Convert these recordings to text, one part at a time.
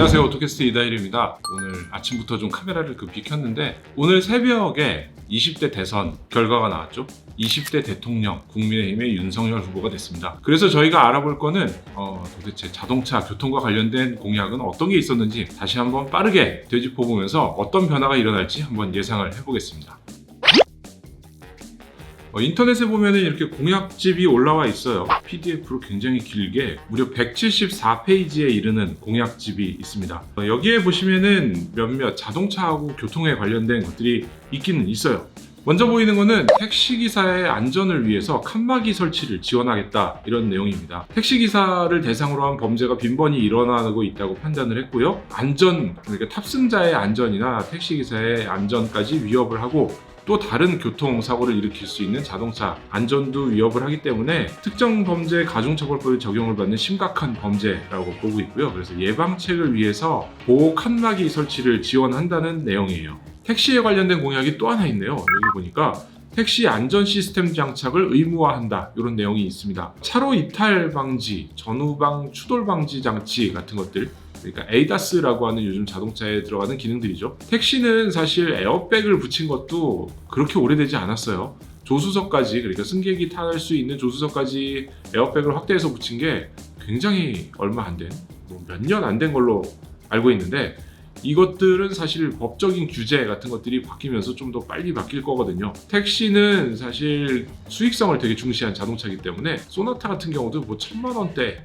안녕하세요. 오토캐스트 이다일입니다. 오늘 아침부터 좀 카메라를 급히 켰는데 오늘 새벽에 20대 대선 결과가 나왔죠. 20대 대통령 국민의힘의 윤석열 후보가 됐습니다. 그래서 저희가 알아볼 거는 어, 도대체 자동차 교통과 관련된 공약은 어떤 게 있었는지 다시 한번 빠르게 되짚어 보면서 어떤 변화가 일어날지 한번 예상을 해보겠습니다 어, 인터넷에 보면은 이렇게 공약집이 올라와 있어요. PDF로 굉장히 길게 무려 174페이지에 이르는 공약집이 있습니다. 어, 여기에 보시면은 몇몇 자동차하고 교통에 관련된 것들이 있기는 있어요. 먼저 보이는 거는 택시기사의 안전을 위해서 칸막이 설치를 지원하겠다 이런 내용입니다. 택시기사를 대상으로 한 범죄가 빈번히 일어나고 있다고 판단을 했고요. 안전, 그러니까 탑승자의 안전이나 택시기사의 안전까지 위협을 하고 또 다른 교통사고를 일으킬 수 있는 자동차 안전도 위협을 하기 때문에 특정 범죄 가중처벌법에 적용을 받는 심각한 범죄라고 보고 있고요. 그래서 예방책을 위해서 보호 칸막이 설치를 지원한다는 내용이에요. 택시에 관련된 공약이 또 하나 있네요. 여기 보니까 택시 안전 시스템 장착을 의무화한다 이런 내용이 있습니다. 차로 이탈 방지, 전후방 추돌 방지 장치 같은 것들 그러니까 에이다스라고 하는 요즘 자동차에 들어가는 기능들이죠. 택시는 사실 에어백을 붙인 것도 그렇게 오래되지 않았어요. 조수석까지 그러니까 승객이 탈 수 있는 조수석까지 에어백을 확대해서 붙인 게 굉장히 얼마 안 된, 뭐몇년 안 된 걸로 알고 있는데 이것들은 사실 법적인 규제 같은 것들이 바뀌면서 좀 더 빨리 바뀔 거거든요. 택시는 사실 수익성을 되게 중시한 자동차이기 때문에 소나타 같은 경우도 뭐 천만 원대에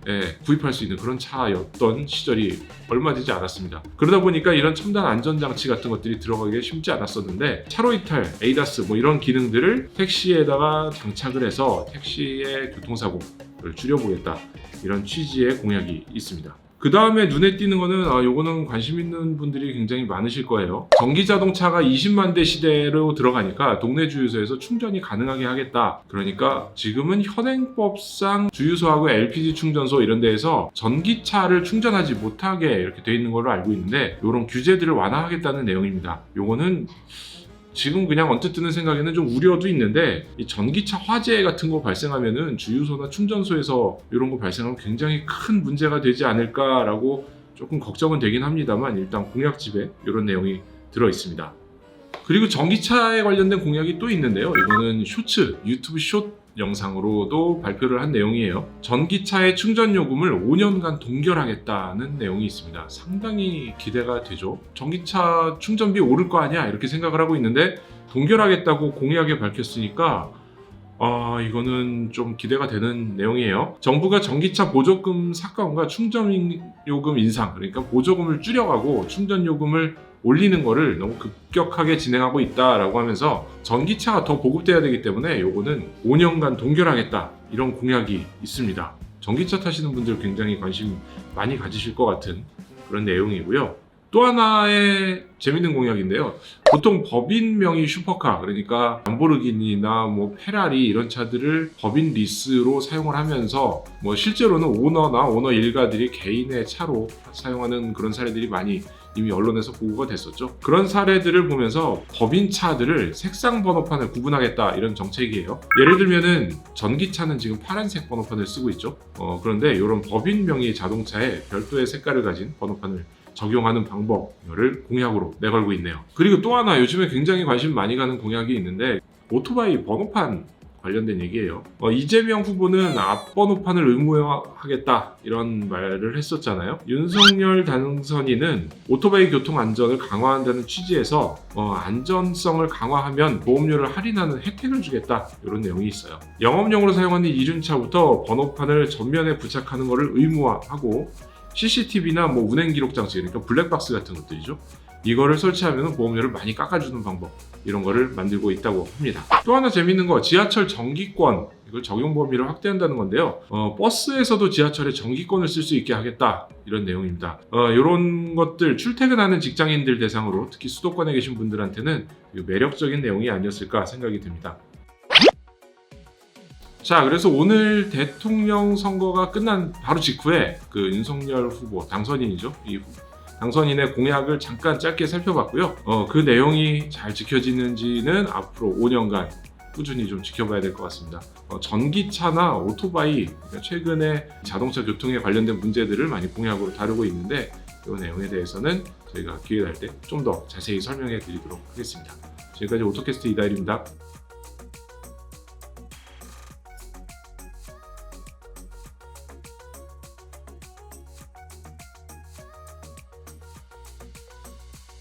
구입할 수 있는 그런 차였던 시절이 얼마 되지 않았습니다. 그러다 보니까 이런 첨단 안전장치 같은 것들이 들어가기 쉽지 않았었는데 차로 이탈, 에이다스 뭐 이런 기능들을 택시에다가 장착을 해서 택시의 교통사고를 줄여보겠다 이런 취지의 공약이 있습니다. 그 다음에 눈에 띄는 거는 아 요거는 관심 있는 분들이 굉장히 많으실 거예요. 전기 자동차가 20만 대 시대로 들어가니까 동네 주유소에서 충전이 가능하게 하겠다. 그러니까 지금은 현행법상 주유소하고 LPG 충전소 이런 데에서 전기차를 충전하지 못하게 이렇게 돼 있는 걸로 알고 있는데 이런 규제들을 완화하겠다는 내용입니다. 요거는 지금 그냥 언뜻 드는 생각에는 좀 우려도 있는데 이 전기차 화재 같은 거 발생하면은 주유소나 충전소에서 이런 거 발생하면 굉장히 큰 문제가 되지 않을까라고 조금 걱정은 되긴 합니다만 일단 공약집에 이런 내용이 들어 있습니다. 그리고 전기차에 관련된 공약이 또 있는데요. 이거는 쇼츠 유튜브 숏 영상으로도 발표를 한 내용이에요. 전기차의 충전 요금을 5년간 동결하겠다는 내용이 있습니다. 상당히 기대가 되죠. 전기차 충전비 오를 거 아니야 이렇게 생각을 하고 있는데 동결하겠다고 공약에 밝혔으니까 아 이거는 좀 기대가 되는 내용이에요. 정부가 전기차 보조금 삭감과 충전 요금 인상 그러니까 보조금을 줄여가고 충전 요금을 올리는 거를 너무 급격하게 진행하고 있다라고 하면서 전기차가 더 보급돼야 되기 때문에 요거는 5년간 동결하겠다 이런 공약이 있습니다. 전기차 타시는 분들 굉장히 관심 많이 가지실 것 같은 그런 내용이고요. 또 하나의 재밌는 공약인데요. 보통 법인 명의 슈퍼카 그러니까 람보르기니나 뭐 페라리 이런 차들을 법인 리스로 사용을 하면서 뭐 실제로는 오너나 오너 일가들이 개인의 차로 사용하는 그런 사례들이 많이 이미 언론에서 보고가 됐었죠. 그런 사례들을 보면서 법인 차들을 색상 번호판을 구분하겠다 이런 정책이에요. 예를 들면은 전기차는 지금 파란색 번호판을 쓰고 있죠. 어, 그런데 이런 법인 명의 자동차에 별도의 색깔을 가진 번호판을 적용하는 방법을 공약으로 내걸고 있네요. 그리고 또 하나 요즘에 굉장히 관심 많이 가는 공약이 있는데 오토바이 번호판 관련된 얘기예요. 어, 이재명 후보는 앞번호판을 의무화하겠다 이런 말을 했었잖아요. 윤석열 당선인은 오토바이 교통 안전을 강화한다는 취지에서 어, 안전성을 강화하면 보험료를 할인하는 혜택을 주겠다 이런 내용이 있어요. 영업용으로 사용하는 이륜차부터 번호판을 전면에 부착하는 것을 의무화하고 CCTV나 뭐 운행 기록 장치 그러니까 블랙박스 같은 것들이죠. 이거를 설치하면 보험료를 많이 깎아주는 방법 이런 거를 만들고 있다고 합니다. 또 하나 재밌는 거 지하철 정기권 이걸 적용 범위를 확대한다는 건데요. 어, 버스에서도 지하철에 정기권을 쓸 수 있게 하겠다 이런 내용입니다. 어, 이런 것들 출퇴근하는 직장인들 대상으로 특히 수도권에 계신 분들한테는 매력적인 내용이 아니었을까 생각이 듭니다. 자, 그래서 오늘 대통령 선거가 끝난 바로 직후에 그 윤석열 후보 당선인이죠. 이 당선인의 공약을 잠깐 짧게 살펴봤고요. 어, 그 내용이 잘 지켜지는지는 앞으로 5년간 꾸준히 좀 지켜봐야 될 것 같습니다. 어, 전기차나 오토바이 그러니까 최근에 자동차 교통에 관련된 문제들을 많이 공약으로 다루고 있는데 이 내용에 대해서는 저희가 기회 날 때 좀 더 자세히 설명해 드리도록 하겠습니다. 지금까지 오토캐스트 이다일입니다.